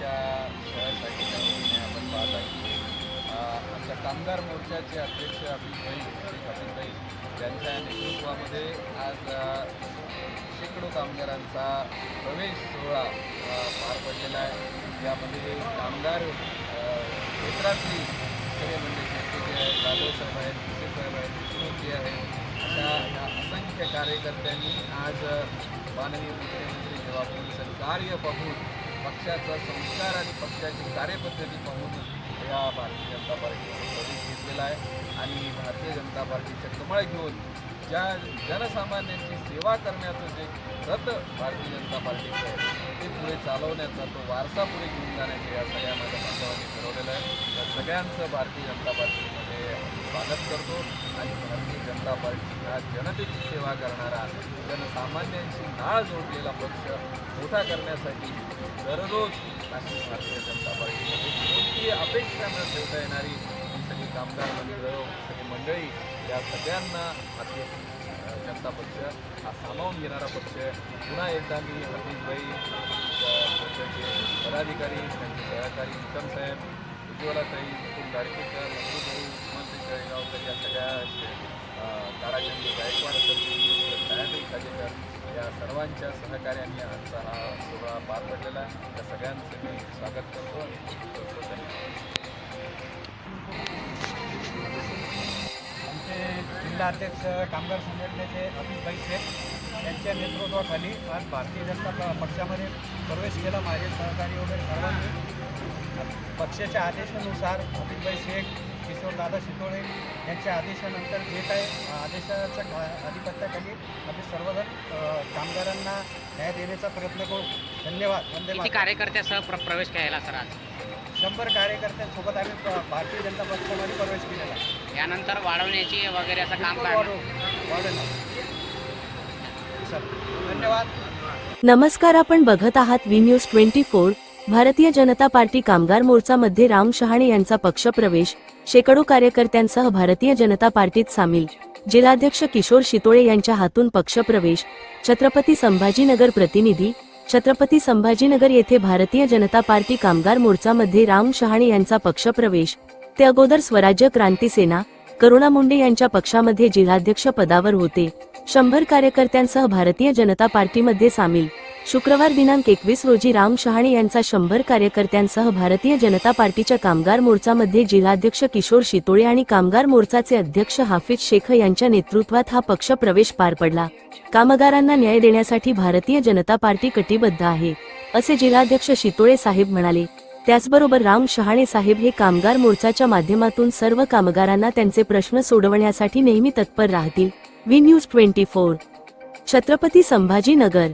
आमच्या शहरासाठी त्यामुळे आपण पाहत आहे आमच्या कामगार मोर्चाचे अध्यक्ष अभिज अभिषभाई शेख अभिषभाई यांच्या नेतृत्वामध्ये आज शेकडो कामगारांचा प्रवेश सोहळा पार पडलेला आहे. यामध्ये कामगार क्षेत्रातली सगळे म्हणजे शेतकरी आहेत जाधव साहेब आहेत पिसे साहेब आहेत विष्णूजी आहेत अशा ह्या असंख्य कार्यकर्त्यांनी आज माननीय मुख्यमंत्री जबाबदारीचं कार्य पाहून पक्षाचा संस्कार आणि पक्षाची कार्यपद्धती पाहून या भारतीय जनता पार्टीने प्रवेश घेतलेला आहे आणि भारतीय जनता पार्टीच्या कमळ घेऊन ज्या जनसामान्यांची सेवा करण्याचं जे रथ भारतीय जनता पार्टीचं आहे ते पुढे चालवण्याचा तो वारसा पुढे घेऊन जाण्याचे या सगळ्या माझ्या बांधवांनी ठरवलेलं आहे. त्या सगळ्यांचं भारतीय जनता पार्टीमध्ये स्वागत करतो आणि भारतीय जनता पार्टी हा जनतेची सेवा करणारा जनसामान्यांची नाळ जोडलेला पक्ष मोठा करण्यासाठी दररोज अशी भारतीय जनता पार्टीमध्ये कोणतीही अपेक्षा न ठेवता येणारी ही सगळी कामगार मंडळं सगळी मंडळी या सगळ्यांना भारतीय जनता पक्ष हा सामावून घेणारा पक्ष पुन्हा एकदा मी हफीजभाई पक्षाचे पदाधिकारी त्यांचे सहकारी उत्तम साहेब उज्ज्वलाताई मुकुल दारकेकर नंदूभाऊ मंत्री जळगावकर या सगळ्या ताराचंदी गायकवाड छायाताई खाजेकर या सर्वांच्या सहकार्याने आजचा हा सोहळा पार पडलेला आहे. त्या सगळ्यांचं मी स्वागत करतो आणि खूप खूप धन्यवाद आमचे जिल्हाध्यक्ष कामगार संघटनेचे अभिषभाई शेख यांच्या नेतृत्वाखाली आज भारतीय जनता पक्षामध्ये प्रवेश केला. माझे सहकारी वगैरे सर्वांनी. पक्षाच्या आदेशानुसार अभिषभाई शेख किशोरदादा शितोळे यांच्या आदेशानंतर जे काही आदेशाच्या खा- अधिपत्याखाली आम्ही सर्वजण कामगारांना न्याय देण्याचा प्रयत्न करू. धन्यवाद. वंदे. कार्यकर्त्यासह प्र प्रवेश केला सर आज? शंभर कार्यकर्त्यांसोबत आम्ही भारतीय जनता पक्षामध्ये प्रवेश केलेला. यानंतर वाढवण्याची वगैरे असं काम वाढव- वाढवणार. चल धन्यवाद. नमस्कार आपण बघत आहात we news twenty four Bharatiya Janata party कामगार मोर्चामध्ये राम शहाणे यांचा पक्षप्रवेश शेकडो कार्यकर्त्यांसह भारतीय जनता पार्टीत सामील. जिल्हाध्यक्ष किशोर शितोळे यांच्या हातून पक्षप्रवेश छत्रपती संभाजीनगर प्रतिनिधी छत्रपती संभाजीनगर येथे भारतीय जनता पार्टी कामगार मोर्चामध्ये राम शहाणे यांचा पक्षप्रवेश ते अगोदर स्वराज्य क्रांती सेना करुणा मुंडे यांच्या पक्षामध्ये जिल्हाध्यक्ष पदावर होते. शंभर कार्यकर्त्यांसह भारतीय जनता पार्टीमध्ये सामील. शुक्रवार दिनांक एकवीस रोजी राम शहाणे यांचा शंभर कार्यकर्त्यांसह भारतीय जनता पार्टीच्या कामगार मोर्चामध्ये जिल्हाध्यक्ष किशोर शितोळे आणि कामगार मोर्चाचे अध्यक्ष हाफिज शेख यांच्या नेतृत्वात हा पक्ष प्रवेश पार पडला. कामगारांना न्याय देण्यासाठी भारतीय जनता पार्टी कटिबद्ध आहे असे जिल्हाध्यक्ष शितोळे साहेब म्हणाले. त्याचबरोबर राम शहाणे साहेब हे कामगार मोर्चाच्या माध्यमातून सर्व कामगारांना त्यांचे प्रश्न सोडवण्यासाठी नेहमी तत्पर राहतील. V news twenty four. Chhatrapati Sambhajinagar.